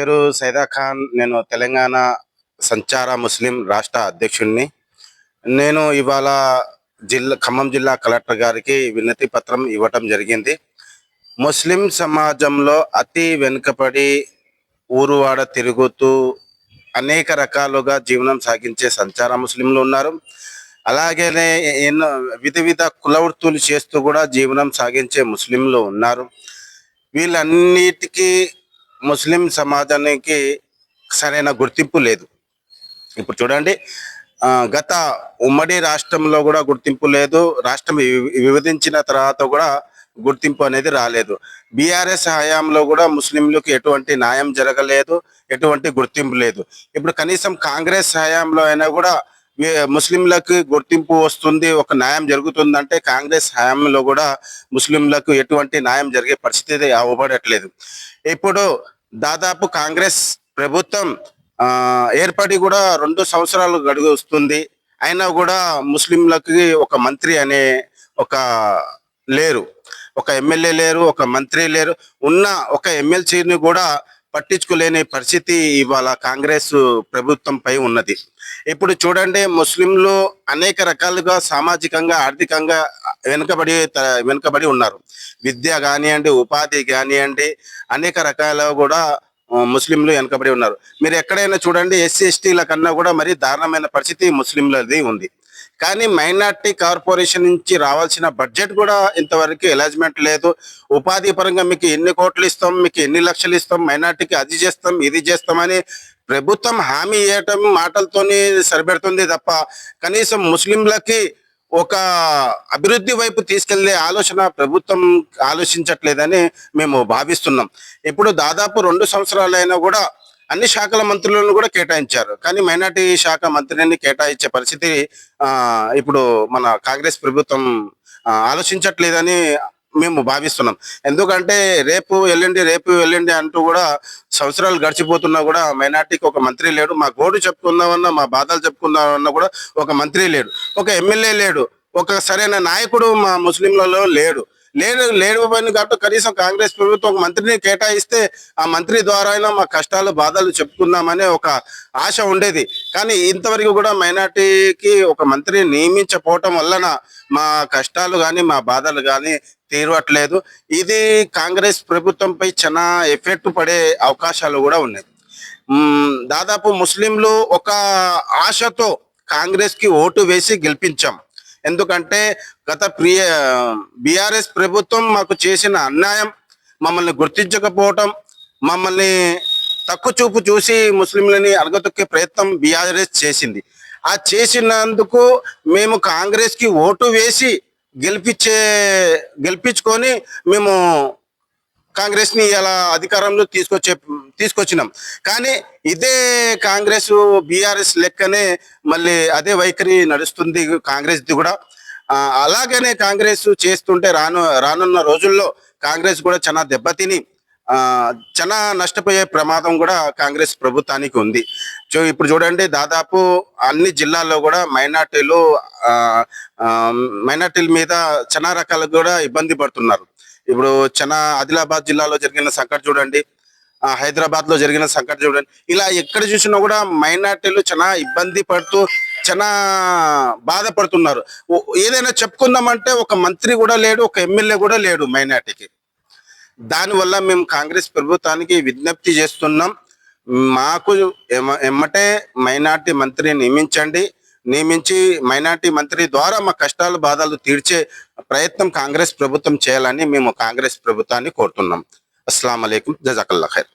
పేరు సైదా ఖాన్. నేను తెలంగాణ సంచార ముస్లిం రాష్ట్ర అధ్యక్షుడిని నేను ఇవాళ జిల్లా ఖమ్మం జిల్లా కలెక్టర్ గారికి వినతి పత్రం ఇవ్వటం జరిగింది. ముస్లిం సమాజంలో అతి వెనుకబడి ఊరువాడ తిరుగుతూ అనేక రకాలుగా జీవనం సాగించే సంచార ముస్లింలు ఉన్నారు. అలాగనే ఎన్నో విధ విధ చేస్తూ కూడా జీవనం సాగించే ముస్లింలు ఉన్నారు. వీళ్ళన్నిటికీ ముస్లిం సమాజానికి సరైన గుర్తింపు లేదు. ఇప్పుడు చూడండి గత ఉమ్మడి రాష్ట్రంలో కూడా గుర్తింపు లేదు. రాష్ట్రం విభజించిన తర్వాత కూడా గుర్తింపు అనేది రాలేదు. బీఆర్ఎస్ హయాంలో కూడా ముస్లింలకు ఎటువంటి న్యాయం జరగలేదు ఎటువంటి గుర్తింపు లేదు. ఇప్పుడు కనీసం కాంగ్రెస్ హయాంలో అయినా కూడా ముస్లింలకు గుర్తింపు వస్తుంది ఒక న్యాయం జరుగుతుందంటే కాంగ్రెస్ హయాంలో కూడా ముస్లింలకు ఎటువంటి న్యాయం జరిగే పరిస్థితి అవ్వబడట్లేదు ఇప్పుడు దాదాపు కాంగ్రెస్ ప్రభుత్వం ఏర్పడి కూడా రెండు సంవత్సరాలు గడుగు వస్తుంది అయినా కూడా ముస్లింలకి ఒక మంత్రి అనే ఒక లేరు. ఒక ఎమ్మెల్యే లేరు ఒక మంత్రి లేరు. ఉన్న ఒక ఎమ్మెల్సీని కూడా పట్టించుకోలేని పరిస్థితి ఇవాళ కాంగ్రెస్ ప్రభుత్వంపై ఉన్నది. ఇప్పుడు చూడండి ముస్లింలు అనేక రకాలుగా సామాజికంగా ఆర్థికంగా వెనుకబడి త- వెనుకబడి ఉన్నారు. విద్య కానివ్వండి ఉపాధి కానివ్వండి అనేక రకాల కూడా ముస్లింలు వెనుకబడి ఉన్నారు. మీరు ఎక్కడైనా చూడండి ఎస్సీ ఎస్టీల కన్నా కూడా మరి దారుణమైన పరిస్థితి ముస్లింలది ఉంది. కానీ మైనార్టీ కార్పొరేషన్ నుంచి రావాల్సిన బడ్జెట్ కూడా ఇంతవరకు ఎలాజ్మెంట్ లేదు. ఉపాధి పరంగా మీకు ఎన్ని కోట్లు ఇస్తాం మీకు ఎన్ని లక్షలు ఇస్తాం మైనార్టీకి అది చేస్తాం ఇది చేస్తామని ప్రభుత్వం హామీ ఇవ్వటం మాటలతోనే సరిపెడుతుంది తప్ప కనీసం ముస్లింలకి ఒక అభివృద్ధి వైపు తీసుకెళ్ళే ఆలోచన ప్రభుత్వం ఆలోచించట్లేదని మేము భావిస్తున్నాం. ఇప్పుడు దాదాపు రెండు సంవత్సరాలైనా కూడా అన్ని శాఖల మంత్రులను కూడా కేటాయించారు. కానీ మైనార్టీ శాఖ మంత్రిని కేటాయించే పరిస్థితి ఇప్పుడు మన కాంగ్రెస్ ప్రభుత్వం ఆలోచించట్లేదని మేము భావిస్తున్నాం. ఎందుకంటే రేపు ఎల్లుండి రేపు ఎల్లుండి అంటూ కూడా సంవత్సరాలు గడిచిపోతున్నా కూడా మైనార్టీకి ఒక మంత్రి లేడు. మా గోడు చెప్పుకుందామన్నా మా బాధలు చెప్పుకుందామన్నా కూడా ఒక మంత్రి లేడు. ఒక ఎమ్మెల్యే లేడు. ఒక సరైన నాయకుడు మా ముస్లింలలో లేడు. లేడు లేనిపోయింది కాబట్టి కనీసం కాంగ్రెస్ ప్రభుత్వం ఒక మంత్రిని కేటాయిస్తే ఆ మంత్రి ద్వారా అయినా మా కష్టాలు బాధలు చెప్పుకుందామనే ఒక ఆశ ఉండేది. కానీ ఇంతవరకు కూడా మైనార్టీకి ఒక మంత్రిని నియమించకపోవటం వలన మా కష్టాలు కానీ మా బాధలు కానీ తీరవట్లేదు ఇది కాంగ్రెస్ ప్రభుత్వంపై చాలా ఎఫెక్ట్ పడే అవకాశాలు కూడా ఉన్నాయి. దాదాపు ముస్లింలు ఒక ఆశతో కాంగ్రెస్కి ఓటు వేసి గెలిపించాం. ఎందుకంటే గత ప్రియ బీఆర్ఎస్ ప్రభుత్వం మాకు చేసిన అన్యాయం మమ్మల్ని గుర్తించకపోవటం మమ్మల్ని తక్కువ చూపు చూసి ముస్లింలని అలగతొక్కే ప్రయత్నం బీఆర్ఎస్ చేసింది. ఆ చేసినందుకు మేము కాంగ్రెస్కి ఓటు వేసి గెలిపించే గెలిపించుకొని మేము కాంగ్రెస్ని ఇలా అధికారంలో తీసుకొచ్చే తీసుకొచ్చినాం. కానీ ఇదే కాంగ్రెస్ బీఆర్ఎస్ లెక్కనే మళ్ళీ అదే వైఖరి నడుస్తుంది కాంగ్రెస్ది కూడా. అలాగనే కాంగ్రెస్ చేస్తుంటే రాను రానున్న రోజుల్లో కాంగ్రెస్ కూడా చాలా దెబ్బతిని చాలా నష్టపోయే ప్రమాదం కూడా కాంగ్రెస్ ప్రభుత్వానికి ఉంది. సో ఇప్పుడు చూడండి దాదాపు అన్ని జిల్లాల్లో కూడా మైనార్టీలు మైనార్టీల మీద చాలా రకాలు కూడా ఇబ్బంది పడుతున్నారు. ఇప్పుడు చాలా ఆదిలాబాద్ జిల్లాలో జరిగిన సంకట చూడండి హైదరాబాద్లో జరిగిన సంకట్ చూడండి. ఇలా ఎక్కడ చూసినా కూడా మైనార్టీలు చాలా ఇబ్బంది పడుతూ చాలా బాధపడుతున్నారు. ఏదైనా చెప్పుకుందామంటే ఒక మంత్రి కూడా లేడు ఒక ఎమ్మెల్యే కూడా లేడు మైనార్టీకి. దానివల్ల మేము కాంగ్రెస్ ప్రభుత్వానికి విజ్ఞప్తి చేస్తున్నాం. మాకు ఎమ- ఎమ్మటే మైనార్టీ మంత్రిని నియమించండి. నియమించి మైనార్టీ మంత్రి ద్వారా మా కష్టాలు బాధలు తీర్చే ప్రయత్నం కాంగ్రెస్ ప్రభుత్వం చేయాలని మేము కాంగ్రెస్ ప్రభుత్వాన్ని కోరుతున్నాం. అస్సలం అయికం జజాకల్లా ఖైర్.